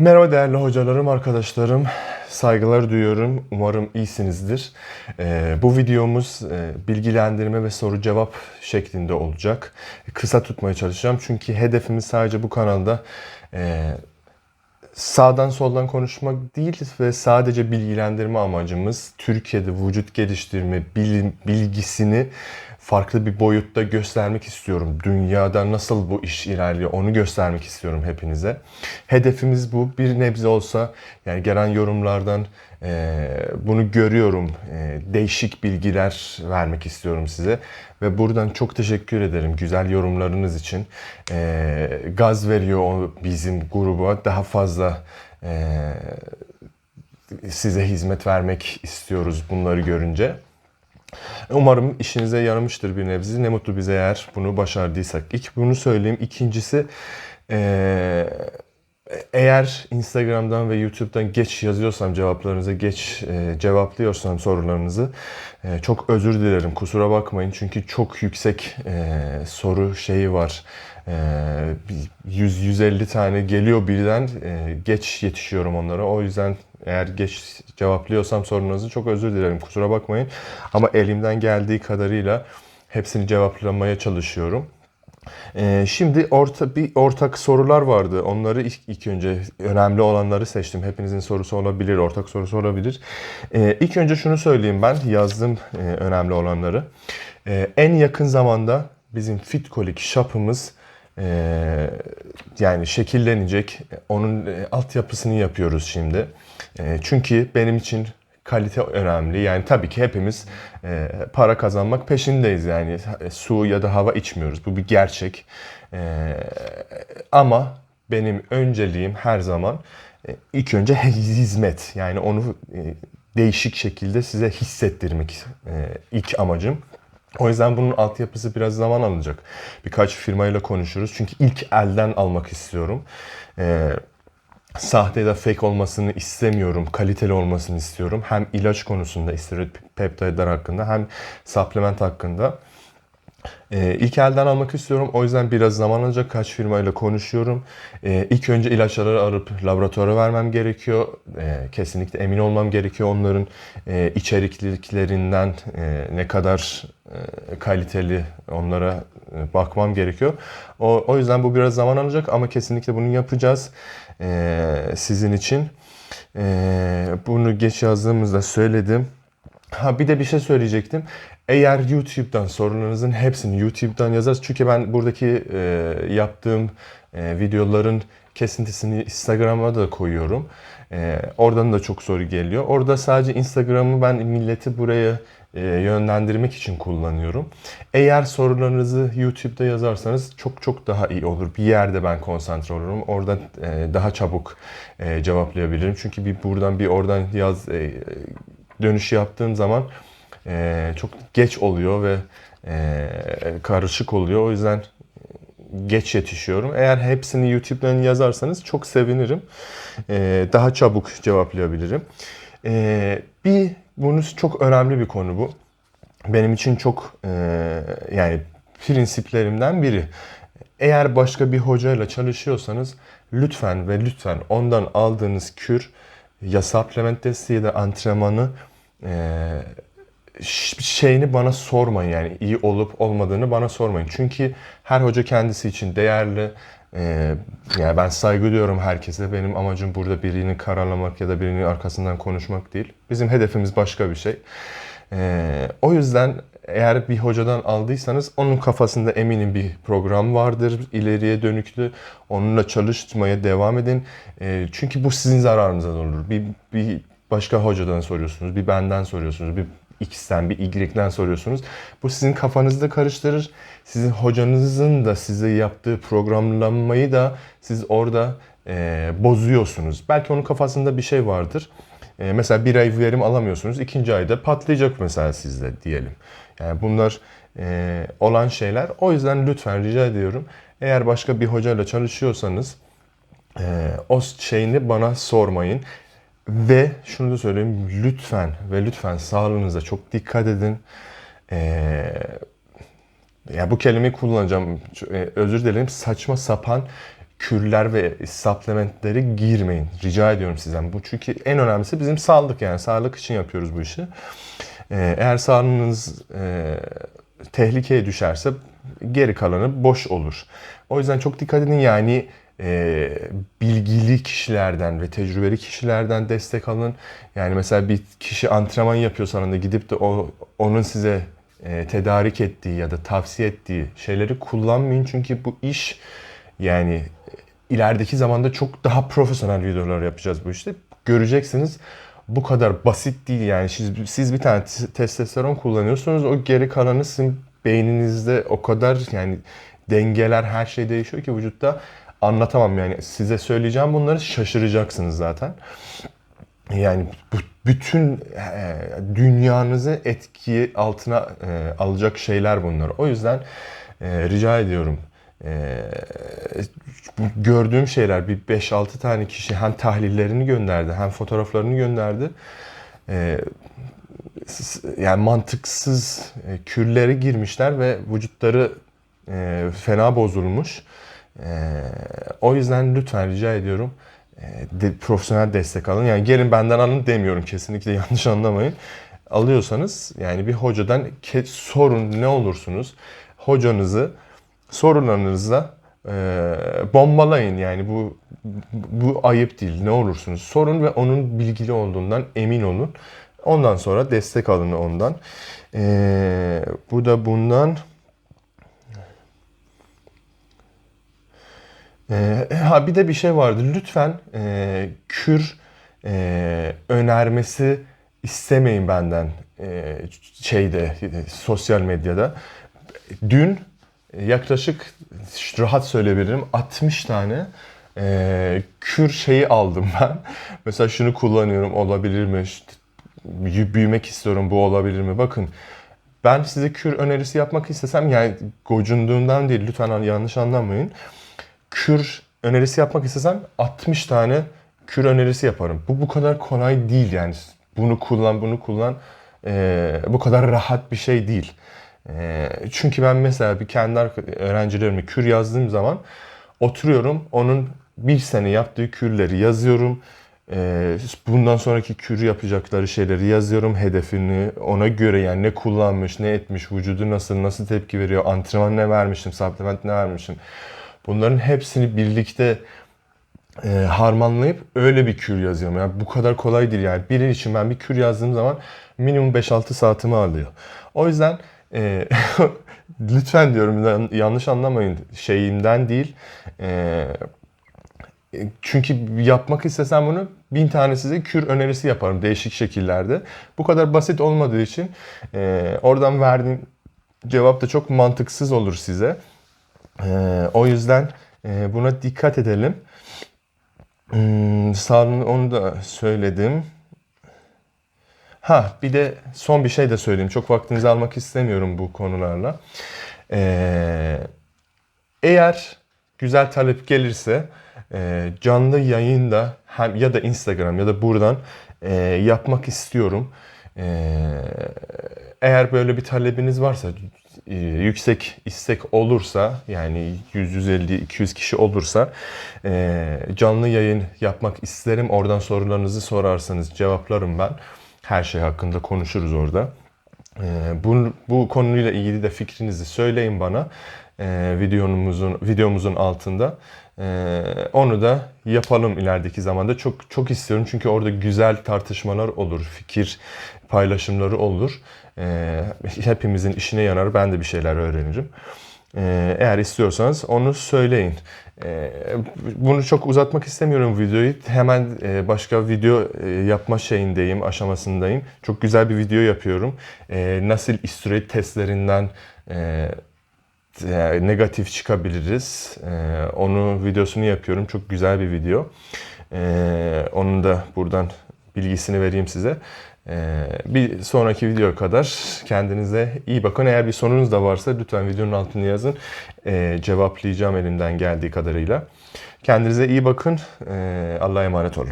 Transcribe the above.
Merhaba değerli hocalarım, arkadaşlarım. Saygılar duyuyorum. Umarım iyisinizdir. Ee, bu videomuz e, bilgilendirme ve soru cevap şeklinde olacak. Kısa tutmaya çalışacağım çünkü hedefimiz sadece bu kanalda e, sağdan soldan konuşmak değil ve sadece bilgilendirme amacımız Türkiye'de vücut geliştirme bilim, bilgisini farklı bir boyutta göstermek istiyorum. Dünyada nasıl bu iş ilerliyor onu göstermek istiyorum hepinize. Hedefimiz bu. Bir nebze olsa yani gelen yorumlardan e, bunu görüyorum. E, değişik bilgiler vermek istiyorum size. Ve buradan çok teşekkür ederim güzel yorumlarınız için. E, gaz veriyor bizim gruba. Daha fazla e, size hizmet vermek istiyoruz bunları görünce. Umarım işinize yaramıştır bir nebze. Ne mutlu bize eğer bunu başardıysak. İlk bunu söyleyeyim. İkincisi eğer Instagram'dan ve YouTube'dan geç yazıyorsam cevaplarınızı, geç cevaplıyorsam sorularınızı çok özür dilerim. Kusura bakmayın çünkü çok yüksek soru şeyi var. E, 100-150 tane geliyor birden. E, geç yetişiyorum onlara. O yüzden eğer geç cevaplıyorsam sorunuzu çok özür dilerim. Kusura bakmayın. Ama elimden geldiği kadarıyla hepsini cevaplamaya çalışıyorum. Ee, şimdi orta bir ortak sorular vardı. Onları ilk, ilk önce önemli olanları seçtim. Hepinizin sorusu olabilir, ortak sorusu olabilir. Ee, ilk önce şunu söyleyeyim ben yazdım e, önemli olanları. Ee, en yakın zamanda bizim Fitkolik shop'ımız e, yani şekillenecek. Onun e, altyapısını yapıyoruz şimdi. E, çünkü benim için kalite önemli. Yani tabii ki hepimiz e, para kazanmak peşindeyiz. Yani e, su ya da hava içmiyoruz. Bu bir gerçek. E, ama benim önceliğim her zaman e, ilk önce hizmet. Yani onu değişik şekilde size hissettirmek e, ilk amacım. O yüzden bunun altyapısı biraz zaman alacak. Birkaç firmayla konuşuruz. Çünkü ilk elden almak istiyorum. Ee, sahte ya da fake olmasını istemiyorum. Kaliteli olmasını istiyorum. Hem ilaç konusunda isteroid peptidler hakkında hem supplement hakkında. Ee, ilk elden almak istiyorum. O yüzden biraz zaman alacak. Kaç firmayla konuşuyorum. Ee, ilk önce ilaçları arıp laboratuvara vermem gerekiyor. Ee, kesinlikle emin olmam gerekiyor onların e, içeriklerinden e, ne kadar e, kaliteli onlara e, bakmam gerekiyor. O, o yüzden bu biraz zaman alacak ama kesinlikle bunu yapacağız e, sizin için. E, bunu geç yazdığımızda söyledim. Ha bir de bir şey söyleyecektim. Eğer YouTube'dan sorularınızın hepsini YouTube'dan yazarız. Çünkü ben buradaki e, yaptığım e, videoların kesintisini Instagram'a da koyuyorum. E, oradan da çok soru geliyor. Orada sadece Instagram'ı ben milleti buraya e, yönlendirmek için kullanıyorum. Eğer sorularınızı YouTube'da yazarsanız çok çok daha iyi olur. Bir yerde ben konsantre olurum. Orada e, daha çabuk e, cevaplayabilirim. Çünkü bir buradan bir oradan yaz e, dönüş yaptığım zaman e, çok geç oluyor ve e, karışık oluyor. O yüzden geç yetişiyorum. Eğer hepsini YouTube'dan yazarsanız çok sevinirim. E, daha çabuk cevaplayabilirim. E, bir bunu çok önemli bir konu bu. Benim için çok e, yani prensiplerimden biri. Eğer başka bir hocayla çalışıyorsanız lütfen ve lütfen ondan aldığınız kür ya supplement desteği ya da antrenmanı e, şeyini bana sormayın yani iyi olup olmadığını bana sormayın. Çünkü her hoca kendisi için değerli. Ee, yani ben saygı duyuyorum herkese. Benim amacım burada birini karalamak ya da birinin arkasından konuşmak değil. Bizim hedefimiz başka bir şey. Ee, o yüzden eğer bir hocadan aldıysanız onun kafasında eminim bir program vardır ileriye dönüklü. Onunla çalışmaya devam edin. Ee, çünkü bu sizin zararınıza olur. Bir, bir başka hocadan soruyorsunuz, bir benden soruyorsunuz, bir X'ten bir Y'den soruyorsunuz. Bu sizin kafanızda karıştırır. Sizin hocanızın da size yaptığı programlamayı da siz orada e, bozuyorsunuz. Belki onun kafasında bir şey vardır. E, mesela bir ay verim alamıyorsunuz. ikinci ayda patlayacak mesela sizde diyelim. Yani bunlar e, olan şeyler. O yüzden lütfen rica ediyorum. Eğer başka bir hocayla çalışıyorsanız e, o şeyini bana sormayın. Ve şunu da söyleyeyim lütfen ve lütfen sağlığınıza çok dikkat edin. Ee, ya bu kelimeyi kullanacağım. Ee, özür dilerim. Saçma sapan kürler ve supplementleri girmeyin. Rica ediyorum sizden. Bu çünkü en önemlisi bizim sağlık yani. Sağlık için yapıyoruz bu işi. Ee, eğer sağlığınız e, tehlikeye düşerse geri kalanı boş olur. O yüzden çok dikkat edin yani e, bilgili kişilerden ve tecrübeli kişilerden destek alın. Yani mesela bir kişi antrenman yapıyor sanında gidip de o onun size e, tedarik ettiği ya da tavsiye ettiği şeyleri kullanmayın. Çünkü bu iş yani ilerideki zamanda çok daha profesyonel videolar yapacağız bu işte. Göreceksiniz bu kadar basit değil yani siz, siz bir tane testosteron kullanıyorsunuz o geri kalanı sizin beyninizde o kadar yani dengeler her şey değişiyor ki vücutta anlatamam yani size söyleyeceğim bunları şaşıracaksınız zaten. Yani bütün e, dünyanızı etki altına e, alacak şeyler bunlar. O yüzden e, rica ediyorum e, gördüğüm şeyler bir 5-6 tane kişi hem tahlillerini gönderdi hem fotoğraflarını gönderdi. E, yani mantıksız e, küllere girmişler ve vücutları e, fena bozulmuş. E, o yüzden lütfen rica ediyorum e, de, profesyonel destek alın. Yani gelin benden alın demiyorum kesinlikle yanlış anlamayın. Alıyorsanız yani bir hocadan sorun ne olursunuz hocanızı sorularınızla e, bombalayın yani bu bu ayıp değil ne olursunuz sorun ve onun bilgili olduğundan emin olun. Ondan sonra destek alın ondan. E, bu da bundan. E, ha bir de bir şey vardı. Lütfen e, kür e, önermesi istemeyin benden e, şeyde e, sosyal medyada. Dün yaklaşık rahat söyleyebilirim 60 tane e, kür şeyi aldım ben. Mesela şunu kullanıyorum olabilir mi? İşte, büyümek istiyorum bu olabilir mi? Bakın ben size kür önerisi yapmak istesem yani gocunduğumdan değil lütfen yanlış anlamayın. Kür önerisi yapmak istesem 60 tane kür önerisi yaparım. Bu bu kadar kolay değil yani. Bunu kullan, bunu kullan. Ee, bu kadar rahat bir şey değil. Ee, çünkü ben mesela bir kendi öğrencilerime kür yazdığım zaman oturuyorum onun bir sene yaptığı kürleri yazıyorum. Ee, bundan sonraki kürü yapacakları şeyleri yazıyorum. Hedefini ona göre yani ne kullanmış, ne etmiş, vücudu nasıl, nasıl tepki veriyor, antrenman ne vermişim, supplement ne vermişim. Bunların hepsini birlikte e, harmanlayıp öyle bir kür yazıyorum. Yani bu kadar kolay değil yani. Biri için ben bir kür yazdığım zaman minimum 5-6 saatimi alıyor. O yüzden e, lütfen diyorum yan- yanlış anlamayın şeyimden değil. E, çünkü yapmak istesem bunu bin tane size kür önerisi yaparım değişik şekillerde. Bu kadar basit olmadığı için e, oradan verdiğim cevap da çok mantıksız olur size. E, o yüzden e, buna dikkat edelim. Hmm, onu da söyledim. Ha bir de son bir şey de söyleyeyim. Çok vaktinizi almak istemiyorum bu konularla. Ee, eğer güzel talep gelirse e, canlı yayında hem ya da Instagram ya da buradan e, yapmak istiyorum. E, eğer böyle bir talebiniz varsa e, yüksek istek olursa yani 100 150 200 kişi olursa e, canlı yayın yapmak isterim. Oradan sorularınızı sorarsanız cevaplarım ben. Her şey hakkında konuşuruz orada. Ee, bu, bu konuyla ilgili de fikrinizi söyleyin bana ee, videomuzun videomuzun altında. Ee, onu da yapalım ilerideki zamanda. Çok çok istiyorum çünkü orada güzel tartışmalar olur, fikir paylaşımları olur. Ee, hepimizin işine yarar. Ben de bir şeyler öğrenirim. Ee, eğer istiyorsanız onu söyleyin. Ee, bunu çok uzatmak istemiyorum videoyu. Hemen e, başka video e, yapma şeyindeyim, aşamasındayım. Çok güzel bir video yapıyorum. Ee, nasıl istiroid testlerinden e, negatif çıkabiliriz. Onu videosunu yapıyorum. Çok güzel bir video. Onun da buradan bilgisini vereyim size. E, bir sonraki videoya kadar kendinize iyi bakın. Eğer bir sorunuz da varsa lütfen videonun altına yazın. E, cevaplayacağım elimden geldiği kadarıyla. Kendinize iyi bakın. E, Allah'a emanet olun.